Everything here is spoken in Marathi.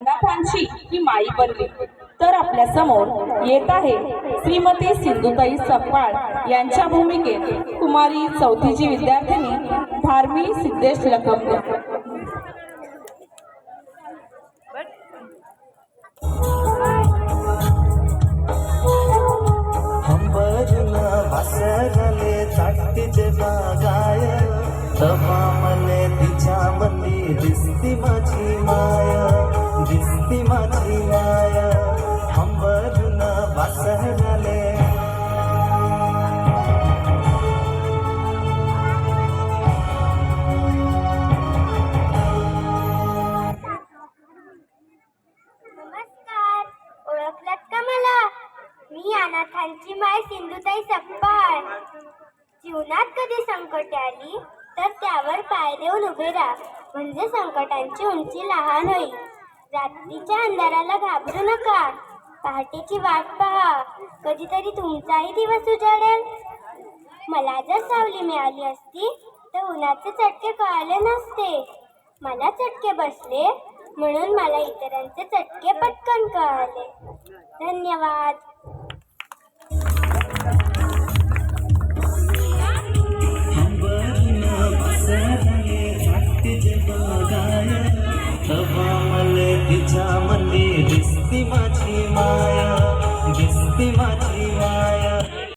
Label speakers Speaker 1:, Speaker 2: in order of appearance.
Speaker 1: अनाथांची ही माई बनली. तर आपल्यासमोर येत आहे श्रीमती सिंधुताई सकपाळ यांच्या भूमिकेत कुमारी चौथीची विद्यार्थिनी धार्मी सिद्धेश लखमकर
Speaker 2: बागाय वासरले
Speaker 3: नमस्कार. ओळखलात का मला? मी अनाथांची माय सिंधुताई सप्पाळ. जीवनात कधी संकट आली तर त्यावर पाय देऊन उभे राहा. म्हणजे संकटांची उंची लहान होईल. रात्रीच्या अंधाराला घाबरू नका. पहाटेची वाट पहा. कधीतरी तुमचाही दिवस उजाडेल. मला जर सावली मिळाली असती तर उन्हाचे चटके कळाले नसते. मला चटके बसले म्हणून मला इतरांचे चटके पटकन कळाले. धन्यवाद.
Speaker 2: हंबरून वासरले चाटीचे